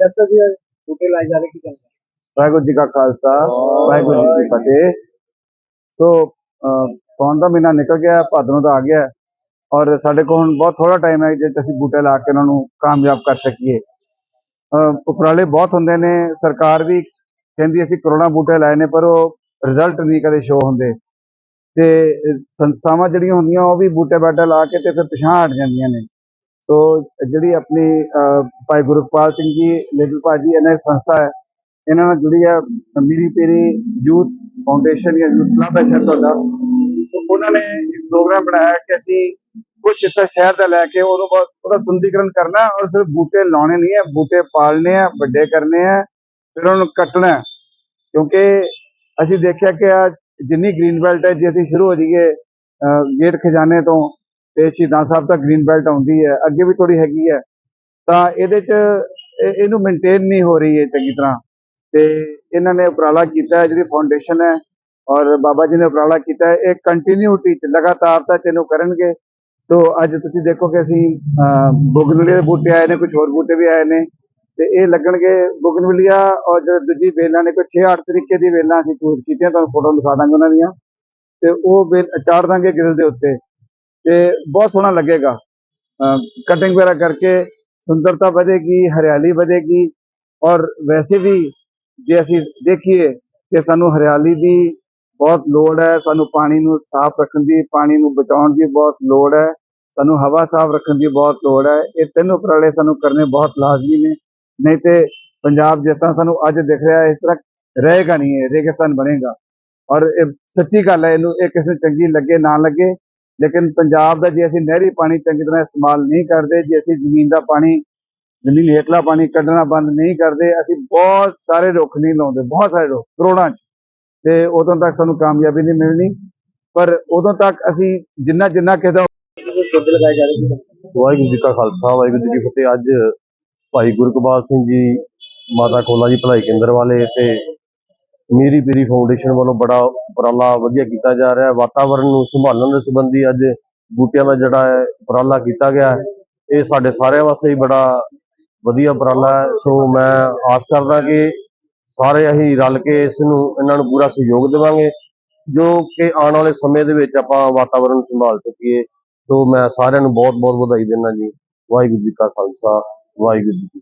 ਦੱਸੋ ਜੀ ਬੂਟੇ ਲਾਏ ਜਾ ਰਹੇ ਕੀ ਕਹਿੰਦੇ? ਵਾਹਿਗੁਰੂ ਜੀ ਕਾ ਖਾਲਸਾ ਵਾਹਿਗੁਰੂ ਜੀ ਕੀ ਫਤਿਹ। ਸੋ ਸਾਉਣ ਦਾ ਮਹੀਨਾ ਨਿਕਲ ਗਿਆ ਭਾਦਰੋਂ ਦਾ ਆ ਗਿਆ। ਔਰ ਸਾਡੇ ਕੋਲ ਹੁਣ ਬਹੁਤ ਥੋੜਾ ਟਾਈਮ ਹੈ ਜੇ ਅਸੀਂ ਬੂਟੇ ਲਾ ਕੇ ਉਹਨਾਂ ਨੂੰ ਕਾਮਯਾਬ ਕਰ ਸਕੀਏ। ਉਪਰਾਲੇ ਬਹੁਤ ਹੁੰਦੇ ਨੇ ਸਰਕਾਰ ਵੀ ਕਹਿੰਦੀ ਅਸੀਂ ਕਰੋਨਾ ਬੂਟੇ ਲਾਏ ਨੇ ਪਰ ਉਹ ਰਿਜ਼ਲਟ ਨਹੀਂ ਕਦੇ ਸ਼ੋ ਹੁੰਦੇ। ਤੇ ਸੰਸਥਾਵਾਂ ਜਿਹੜੀਆਂ ਹੁੰਦੀਆਂ ਉਹ ਵੀ ਬੂਟੇ ਬਾਟੇ ਲਾ ਕੇ ਤੇ ਫਿਰ ਪਿਛਾਂਹ ਹਟ ਜਾਂਦੀਆਂ ਨੇ। ਸੋ ਜਿਹੜੀ ਆਪਣੀ ਅਹ, ਭਾਈ ਗੁਰਪਾਲ ਸਿੰਘ ਜੀ ਲਿਟਲ ਭਾਜੀ ਇਹਨਾਂ ਦੀ ਸੰਸਥਾ ਹੈ। ਇਹਨਾਂ ਨਾਲ ਜੁੜੀ ਹੈ ਮੀਰੀ ਪੀਰੀ ਯੂਥ ਫਾਊਂਡੇਸ਼ਨ ਜਾਂ ਯੂਥ ਕਲੱਬ ਹੈ ਸ਼ਾਇਦ ਤੁਹਾਡਾ। ਸੋ ਉਹਨਾਂ ਨੇ ਇੱਕ ਪ੍ਰੋਗਰਾਮ ਬਣਾਇਆ ਕਿ ਅਸੀਂ ਕੁਝ ਹਿੱਸਾ ਸ਼ਹਿਰ ਦਾ ਲੈ ਕੇ ਉਹਨੂੰ ਬਹੁਤ ਉਹਦਾ ਸੁੰਦਰੀਕਰਨ ਕਰਨਾ ਔਰ ਸਿਰਫ ਬੂਟੇ ਲਾਉਣੇ ਨਹੀਂ ਹੈ ਬੂਟੇ ਪਾਲਣੇ ਆ ਵੱਡੇ ਕਰਨੇ ਆ ਫਿਰ ਉਹਨਾਂ ਨੂੰ ਕੱਟਣਾ ਕਿਉਂਕਿ ਅਸੀਂ ਦੇਖਿਆ ਕਿ ਆ ਜਿੰਨੀ ਗ੍ਰੀਨ ਬੈਲਟ ਹੈ ਜੇ ਅਸੀਂ ਸ਼ੁਰੂ ਹੋ ਜਾਈਏ ਅਹ, ਗੇਟ ਖਜ਼ਾਨੇ ਤੋਂ ਤੇ ਸ਼ਹੀਦਾਂ ਸਾਹਿਬ ਤੱਕ ਗ੍ਰੀਨ ਬੈਲਟ ਆਉਂਦੀ ਹੈ, ਅੱਗੇ ਵੀ ਥੋੜੀ ਹੈਗੀ ਹੈ। ਤਾਂ ਇਹਦੇ ਚ ਇਹਨੂੰ ਮੇਨਟੇਨ ਨਹੀਂ ਹੋ ਰਹੀ ਹੈ ਚੰਗੀ ਤਰ੍ਹਾਂ। ਤੇ ਇਹਨਾਂ ਨੇ ਉਪਰਾਲਾ ਕੀਤਾ ਜਿਹੜੀ ਫਾਊਂਡੇਸ਼ਨ ਹੈ, ਔਰ ਬਾਬਾ ਜੀ ਨੇ ਉਪਰਾਲਾ ਕੀਤਾ ਇਹ ਕੰਟੀਨਿਊਟੀ ਚ ਲਗਾਤਾਰਤਾ ਚ ਇਹਨੂੰ ਕਰਨਗੇ। ਸੋ ਅੱਜ ਤੁਸੀਂ ਦੇਖੋ ਕਿ ਅਸੀਂ ਬੁਗਨਵੀਲੀਆ ਦੇ ਬੂਟੇ ਆਏ ਨੇ ਕੁਝ ਹੋਰ ਬੂਟੇ ਵੀ ਆਏ ਨੇ। ਤੇ ਇਹ ਲੱਗਣਗੇ ਬੁਗਨਵਿਲੀਆ ਔਰ ਜਿਹੜੇ ਦੂਜੀ ਵੇਲਾਂ ਨੇ, ਕੋਈ 6-8 ਤਰੀਕੇ ਦੀ ਵੇਲਾਂ ਅਸੀਂ ਚੂਜ਼ ਕੀਤੀਆਂ, ਤੁਹਾਨੂੰ ਫੋਟੋ ਦਿਖਾ ਦਾਂਗੇ ਉਹਨਾਂ ਦੀਆਂ। ਤੇ ਉਹ ਵੇਲ ਚਾੜ ਦਾਂਗੇ ਗ੍ਰਿਲ ਦੇ ਉੱਤੇ। ਤੇ ਬਹੁਤ ਸੋਹਣਾ ਲੱਗੇਗਾ। ਕਟਿੰਗ ਵਗੈਰਾ ਕਰਕੇ ਸੁੰਦਰਤਾ ਵਧੇਗੀ, ਹਰਿਆਲੀ ਵਧੇਗੀ ਔਰ ਵੈਸੇ ਵੀ ਜੇ ਅਸੀਂ ਦੇਖੀਏ ਕਿ ਸਾਨੂੰ ਹਰਿਆਲੀ ਦੀ ਬਹੁਤ ਲੋੜ ਹੈ, ਸਾਨੂੰ ਪਾਣੀ ਨੂੰ ਸਾਫ਼ ਰੱਖਣ ਦੀ, ਪਾਣੀ ਨੂੰ ਬਚਾਉਣ ਦੀ ਬਹੁਤ ਲੋੜ ਹੈ, ਸਾਨੂੰ ਹਵਾ ਸਾਫ਼ ਰੱਖਣ ਦੀ ਬਹੁਤ ਲੋੜ ਹੈ, ਇਹ ਤਿੰਨ ਉਪਰਾਲੇ ਸਾਨੂੰ ਕਰਨੇ ਬਹੁਤ ਲਾਜ਼ਮੀ ਨੇ। ਨਹੀਂ ਤੇ ਪੰਜਾਬ ਜਿਸ ਤਰ੍ਹਾਂ ਸਾਨੂੰ ਅੱਜ ਦਿਖ ਰਿਹਾ ਹੈ ਇਸ ਤਰ੍ਹਾਂ ਰਹੇਗਾ ਨਹੀਂ ਇਹ, ਰੇਗਿਸਤਾਨ ਬਣੇਗਾ। ਔਰ ਇਹ ਸੱਚੀ ਗੱਲ ਹੈ, ਇਹਨੂੰ ਇਹ ਕਿਸੇ ਨੂੰ ਚੰਗੀ ਲੱਗੇ, ਨਾ ਲੱਗੇ ਲੇਕਿਨ ਪੰਜਾਬ ਦਾ ਜੇ ਅਸੀਂ ਨਹਿਰੀ ਪਾਣੀ ਚੰਗੀ ਤਰ੍ਹਾਂ ਇਸਤੇਮਾਲ ਨਹੀਂ ਕਰਦੇ, ਜੇ ਅਸੀਂ ਜ਼ਮੀਨ ਦਾ ਪਾਣੀ, ਜ਼ਮੀਨ ਹੇਠਲਾ ਪਾਣੀ ਕੱਢਣਾ ਬੰਦ ਨਹੀਂ ਕਰਦੇ, ਅਸੀਂ ਬਹੁਤ ਸਾਰੇ ਰੁੱਖ ਨਹੀਂ ਲਾਉਂਦੇ, ਬਹੁਤ ਸਾਰੇ ਰੁੱਖ, ਕਰੋੜਾਂ 'ਚ। ਤੇ ਉਦੋਂ ਤੱਕ ਸਾਨੂੰ ਕਾਮਯਾਬੀ ਨਹੀਂ ਮਿਲਣੀ। ਪਰ ਉਦੋਂ ਤੱਕ ਅਸੀਂ ਜਿੰਨਾ ਜਿੰਨਾ ਕਿਸੇ ਦਾ ਵਾਹਿਗੁਰੂ ਜੀ ਕਾ ਖਾਲਸਾ, ਵਾਹਿਗੁਰੂ ਜੀ ਕੀ ਫਤਿਹ। ਅੱਜ ਭਾਈ ਗੁਰਕਬਾਲ ਸਿੰਘ ਜੀ, ਮਾਤਾ ਕੋਲਾ ਜੀ ਭਲਾਈ ਕੇਂਦਰ ਵਾਲੇ ਤੇ ਮੀਰੀ ਪੀਰੀ ਫਾਊਂਡੇਸ਼ਨ ਵੱਲੋਂ ਬੜਾ ਉਪਰਾਲਾ ਵਧੀਆ ਕੀਤਾ ਜਾ ਰਿਹਾ ਹੈ। ਵਾਤਾਵਰਣ ਨੂੰ ਸੰਭਾਲਣ ਦੇ ਸੰਬੰਧੀ ਅੱਜ ਬੂਟਿਆਂ ਦਾ ਜਿਹੜਾ ਹੈ, ਉਪਰਾਲਾ ਕੀਤਾ ਗਿਆ ਹੈ। ਇਹ ਸਾਡੇ ਸਾਰਿਆਂ ਵਾਸਤੇ ਹੀ ਬੜਾ ਵਧੀਆ ਉਪਰਾਲਾ ਹੈ। ਸੋ ਮੈਂ ਆਸ ਕਰਦਾ ਕਿ ਸਾਰੇ ਅਸੀਂ ਰਲ ਕੇ ਇਸ ਨੂੰ, ਇਹਨਾਂ ਨੂੰ ਪੂਰਾ ਸਹਿਯੋਗ ਦੇਵਾਂਗੇ, ਜੋ ਕਿ ਆਉਣ ਵਾਲੇ ਸਮੇਂ ਦੇ ਵਿੱਚ ਆਪਾਂ ਵਾਤਾਵਰਣ ਸੰਭਾਲ ਸਕੀਏ। ਸੋ ਮੈਂ ਸਾਰਿਆਂ ਨੂੰ ਬਹੁਤ ਬਹੁਤ ਵਧਾਈ ਦਿੰਦਾ ਜੀ। ਵਾਹਿਗੁਰੂ ਜੀ ਕਾ ਖਾਲਸਾ, ਵਾਹਿਗੁਰੂ ਜੀ ਕੀ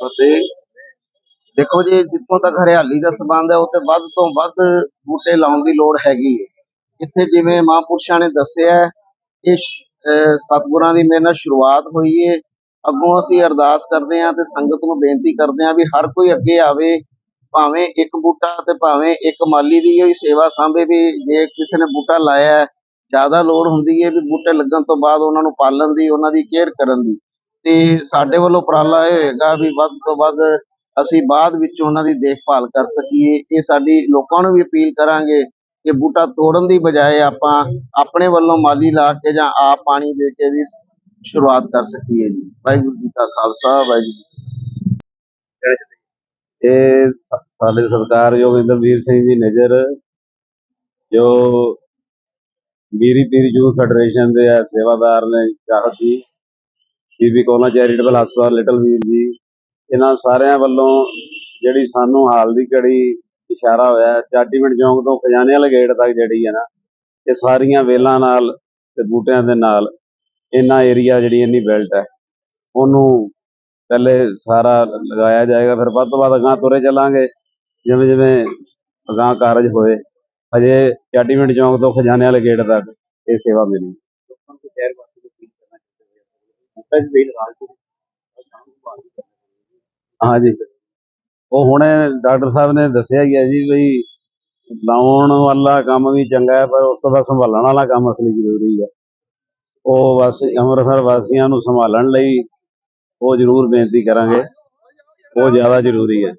ਫਤਿਹ। ਦੇਖੋ ਜੀ ਜਿੱਥੋਂ ਤੱਕ ਹਰਿਆਲੀ ਦਾ ਸੰਬੰਧ ਹੈ ਉੱਥੇ ਵੱਧ ਤੋਂ ਵੱਧ ਬੂਟੇ ਲਾਉਣ ਦੀ ਲੋੜ ਹੈਗੀ ਹੈ। ਇੱਥੇ ਜਿਵੇਂ ਮਹਾਂਪੁਰਸ਼ਾਂ ਨੇ ਦੱਸਿਆ ਹੈ, ਇਹ ਅਹ ਸਤਿਗੁਰਾਂ ਦੀ ਮੇਰੇ ਨਾਲ ਸ਼ੁਰੂਆਤ ਹੋਈ ਹੈ ਅੱਗੋਂ ਅਸੀਂ ਅਰਦਾਸ ਕਰਦੇ ਹਾਂ ਤੇ ਸੰਗਤ ਨੂੰ ਬੇਨਤੀ ਕਰਦੇ ਹਾਂ ਵੀ ਹਰ ਕੋਈ ਅੱਗੇ ਆਵੇ ਭਾਵੇਂ ਇੱਕ ਬੂਟਾ ਤੇ ਭਾਵੇਂ ਇੱਕ ਮਾਲੀ ਦੀ ਹੀ ਸੇਵਾ ਸਾਂਭੇ ਵੀ ਜੇ ਕਿਸੇ ਨੇ ਬੂਟਾ ਲਾਇਆ ਜ਼ਿਆਦਾ ਲੋੜ ਹੁੰਦੀ ਹੈ ਵੀ ਬੂਟੇ ਲੱਗਣ ਤੋਂ ਬਾਅਦ ਉਹਨਾਂ ਨੂੰ ਪਾਲਣ ਦੀ ਉਹਨਾਂ ਦੀ ਕੇਅਰ ਕਰਨ ਦੀ। ਤੇ ਸਾਡੇ ਵੱਲੋਂ ਉਪਰਾਲਾ ਇਹ ਹੋਏਗਾ ਵੀ ਵੱਧ ਤੋਂ ਵੱਧ ਅਸੀਂ ਬਾਅਦ ਵਿੱਚ ਉਹਨਾਂ ਦੀ ਦੇਖਭਾਲ ਕਰ ਸਕੀਏ ਇਹ ਸਾਡੀ ਲੋਕਾਂ ਨੂੰ ਵੀ ਅਪੀਲ ਕਰਾਂਗੇ ਕਿ ਬੂਟਾ ਤੋੜਨ ਦੀ ਬਜਾਏ ਆਪਾਂ ਆਪਣੇ ਵੱਲੋਂ ਮਾਲੀ ਲਾ ਕੇ ਜਾਂ ਆਪ ਪਾਣੀ ਦੇ ਕੇ ਵੀ ਸ਼ੁਰੂਆਤ ਕਰ ਸਕੀਏ ਜੀ ਵਾਹਿਗੁਰੂ ਜੀ ਕਾ ਖਾਲਸਾ, ਵਾਹਿਗੁਰੂ ਜੀ ਕੀ ਫਤਿਹ। ਇਹ ਸਾ- ਸਾਡੇ ਸਰਕਾਰਯੋਗ ਇੰਦਰਵੀਰ ਸਿੰਘ ਜੀ ਨਜ਼ਰ ਜੋ ਮੀਰੀ ਪੀਰੀ ਯੂਥ ਫੈਡਰੇਸ਼ਨ ਦੇ ਸੇਵਾਦਾਰ ਨੇ ਚਾਹਤ ਜੀ ਬੀਬੀ ਕੋਨਾ ਚੈਰੀਟੇਬਲ ਹਸਪਤਾਲ, ਲਿਟਲ ਵੀਰ ਜੀ ਇਹਨਾਂ ਸਾਰਿਆਂ ਵੱਲੋਂ ਜਿਹੜੀ ਸਾਨੂੰ ਹਾਲ ਦੀ ਘੜੀ ਇਸ਼ਾਰਾ ਹੋਇਆ, ਚਾਟੀਵਿੰਡ ਚੌਂਕ ਤੋਂ ਖਜ਼ਾਨੇ ਵਾਲੇ ਗੇਟ ਤੱਕ ਜਿਹੜੀ ਹੈ ਨਾ, ਇਹ ਸਾਰੀਆਂ ਵੇਲਾਂ ਨਾਲ ਤੇ ਬੂਟਿਆਂ ਦੇ ਨਾਲ ਇਹਨਾਂ ਏਰੀਆ ਜਿਹੜੀ ਇੰਨੀ ਬੈਲਟ ਹੈ, ਉਹਨੂੰ ਪਹਿਲੇ ਸਾਰਾ ਲਗਾਇਆ ਜਾਏਗਾ, ਫਿਰ ਵੱਧ ਤੋਂ ਵੱਧ ਅਗਾਂਹ ਤੁਰੇ ਚੱਲਾਂਗੇ, ਜਿਵੇਂ ਜਿਵੇਂ ਅਗਾਂਹ ਕਾਰਜ ਹੋਏ ਅਜੇ ਚਾਟੀਵਿੰਡ ਚੌਂਕ ਤੋਂ ਖਜ਼ਾਨੇ ਵਾਲੇ ਗੇਟ ਤੱਕ ਇਹ ਸੇਵਾ ਮਿਲੀ। ਬੂਟੇ ਦੀ ਵੇਲ ਰਾਜ ਹਾਂਜੀ। ਉਹ ਹੁਣੇ ਡਾਕਟਰ ਸਾਹਿਬ ਨੇ ਦੱਸਿਆ ਹੀ ਹੈ ਜੀ ਵੀ ਲਾਉਣ ਵਾਲਾ ਕੰਮ ਵੀ ਚੰਗਾ ਹੈ, ਪਰ ਉਸ ਤੋਂ ਬਾਅਦ ਸੰਭਾਲਣ ਵਾਲਾ ਕੰਮ ਅਸਲੀ ਜ਼ਰੂਰੀ ਹੈ। ਉਹ ਬਸ ਅੰਮ੍ਰਿਤਸਰ ਵਾਸੀਆਂ ਨੂੰ ਸੰਭਾਲਣ ਲਈ ਉਹ ਜ਼ਰੂਰ ਬੇਨਤੀ ਕਰਾਂਗੇ। ਉਹ ਜ਼ਿਆਦਾ ਜ਼ਰੂਰੀ ਹੈ।